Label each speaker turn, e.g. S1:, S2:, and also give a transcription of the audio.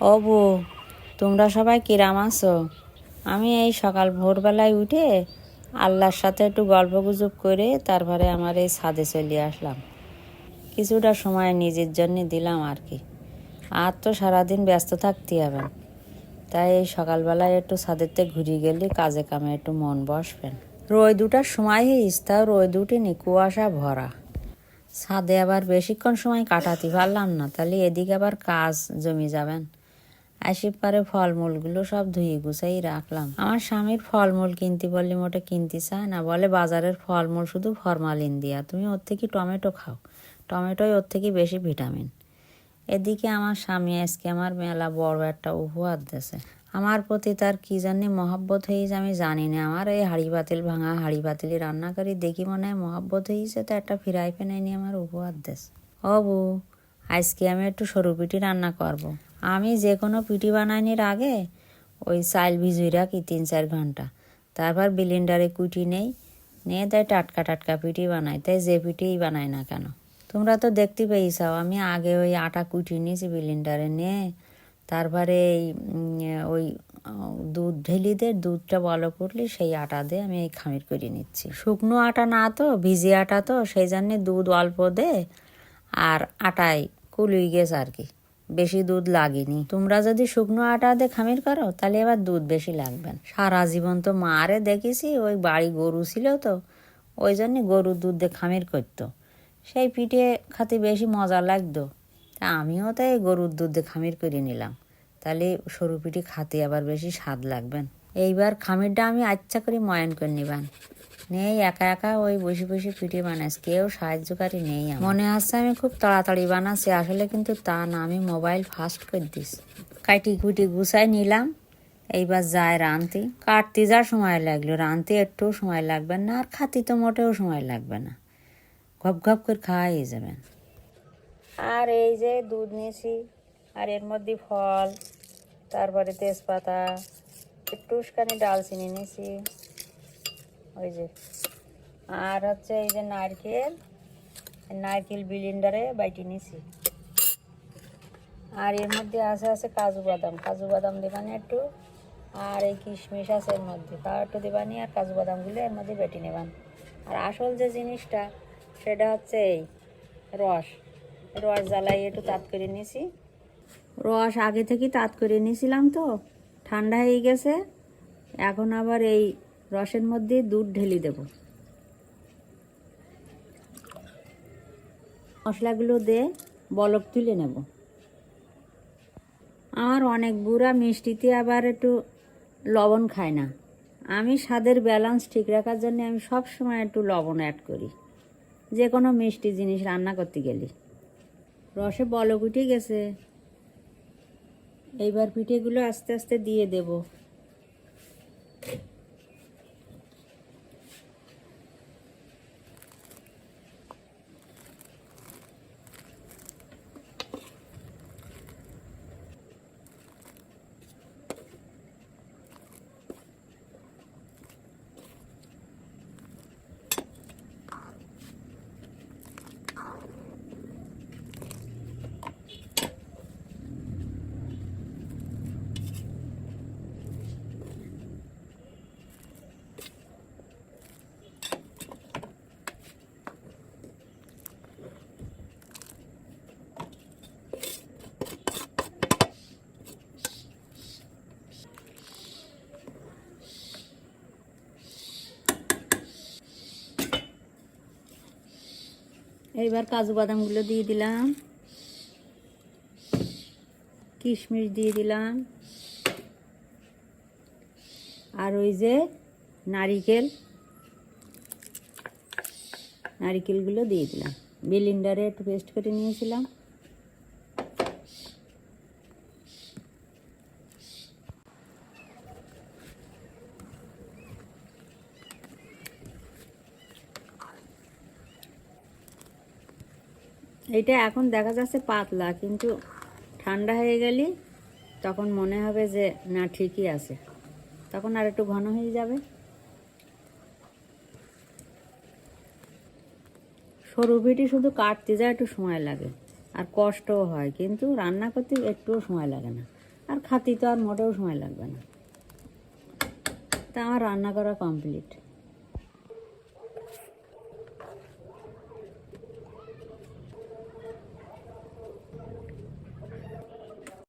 S1: বউ তোমরা সবাই কিরাম আছো? আমি এই সকাল ভোরবেলায় উঠে আল্লাহর সাথে একটু গল্প গুজব করে তারপরে আমার এই ছাদে চলে আসলাম। কিছুটা সময় নিজের জন্য দিলাম আর কি। আর তো সারাদিন ব্যস্ত থাকতে হবে। তাই এই সকালবেলায় একটু ছাদেরতে ঘুরে গেলে কাজে কামে একটু মন বসবেন রোদ দুটার সময় হয়েছে তাও রোদ উঠেনি কুয়াশা ভরা। ছাদে আবার বেশিক্ষণ সময় কাটাতে পারলাম না, তাহলে এদিকে আবার কাজ জমি যাবেন। আসি পারে ফলমূলগুলো সব ধুয়ে গুছাই রাখলাম। আমার স্বামীর ফলমূল কিনতে বললে মোটে কিনতে চায় না, বলে বাজারের ফলমূল শুধু ফরমালিন দিয়া, তুমি ওর থেকে টমেটো খাও। টমেটোই ওর থেকে বেশি ভিটামিন। এদিকে আমার স্বামী আজকে আমার মেলা বড় একটা উপহার দিয়েছে। আমার প্রতি তার কি জানি মহাব্বত হয়েছে আমি জানি না। আমার এই হাড়ি বাতিল ভাঙা হাড়ি বাতিলি রান্না করি দেখি মনে হয় মহাব্বত হয়েছে, তো একটা ফিরাই ফেনাই নিয়ে আমার উপহার ও বউ আজকে আমি একটু সরু পিঠি রান্না করব। আমি যে কোনো পিঠি বানাইনির আগে ওই চাল ভিজুই রাখি তিন চার ঘণ্টা। তারপর বিলিন্ডারে কুটি নেই, নিয়ে তাই টাটকা টাটকা পিঠি বানাই। তাই যে পিঠেই বানাই না কেন? তোমরা তো দেখতে পেয়েছাও, আমি আগে ওই আটা কুটি নিয়েছি বিলিন্ডারে নিয়ে। তারপরে এই ওই দুধ ঢেলি দে দুধটা বলো করলে সেই আটা দিয়ে আমি এই খামির করে নিচ্ছি। শুকনো আটা না তো, ভিজে আটা তো, সেই জন্যে দুধ অল্প দে। আর আটায় কুলুই গেছে আর কি। বেশি দুধ লাগেনি। তোমরা যদি শুকনো আটা দিয়ে খামির করো, তাহলে এবার দুধ বেশি লাগবেন সারা জীবন তো মারে দেখেছি, ওই বাড়ি গরু ছিল তো, ওই জন্যে গরুর দুধ দিয়ে খামির করতো। সেই পিঠে খাতে বেশি মজা লাগতো। তা আমিও তাই গরুর দুধ দিয়ে খামির করে নিলাম। তাহলে সরু পিঠে খাতে আবার বেশি স্বাদ লাগবেন এইবার খামিরটা আমি আচ্ছা করে ময়ন করে নিবান। নেই, একা একা ওই বসে বসে পিঠে বানাস, কেউ সাহায্যকারী নেই মনে হচ্ছে আমি খুব তাড়াতাড়ি বানাচ্ছি, আসলে কিন্তু তা না, আমি মোবাইল ফাস্ট করে দিস। কাটি কুটি গুছাই নিলাম, এইবার যায় রানতে। কাটতে যা সময় লাগল, রানতে একটু সময় লাগবে না, আর খাতি তো মোটেও সময় লাগবে না। ঘপ ঘপ করে খাওয়াই যাবেন। আর এই যে দুধ নিয়েছি, আর এর মধ্যে ফল, তারপরে তেজপাতা একটু উস্কানি ডালচিনি নিয়েছি। ওই যে। আর হচ্ছে এই যে নারকেল নারকেল বিলিন্ডারে বাইটি নিয়েছি আর এর মধ্যে আছে আছে কাজু বাদাম। কাজু বাদাম দেবানি একটু, আর এই কিশমিশ আছে এর মধ্যে। তাও একটু দেবানি আর কাজু বাদামগুলো এর মধ্যে বেটে নেবান। আর আসল যে জিনিসটা, সেটা হচ্ছে এই রস। রস জ্বালাই একটু তাঁত করে নিয়েছি রস আগে থেকে তাঁত করে নিয়েছিলাম তো। ঠান্ডা হয়ে গেছে। এখন আবার এই রসের মধ্যে দুধ ঢেলে দেব। মশলাগুলো দিয়ে বলক তুলে নেব। আমার অনেক বুড়া মিষ্টিতে আবার একটু লবণ খায় না। আমি স্বাদের ব্যালেন্স ঠিক রাখার জন্য আমি সব সময় একটু লবণ অ্যাড করি। যে কোনো মিষ্টি জিনিস রান্না করতে গেলে। রসে বলক উঠে গেছে। এইবার পিঠেগুলো আস্তে আস্তে দিয়ে দেব। এইবার কাজু বাদামগুলো দিয়ে দিলাম। কিশমিশ দিয়ে দিলাম। আর ওই যে নারিকেল, নারিকেলগুলো দিয়ে দিলাম। বিলিন্ডারে একটু পেস্ট করে নিয়েছিলাম। এটা এখন দেখা যাচ্ছে পাতলা, কিন্তু ঠান্ডা হয়ে গেলে তখন মনে হবে যে না, ঠিকই আছে। তখন আর একটু ঘন হয়ে যাবে। সরু পিঠি শুধু কাটতে যায়, একটু সময় লাগে। আর কষ্টও হয়, কিন্তু রান্না করতে একটুও সময় লাগে না। আর খাতি তো আর মোটেও সময় লাগবে না। তা আমার রান্না করা কমপ্লিট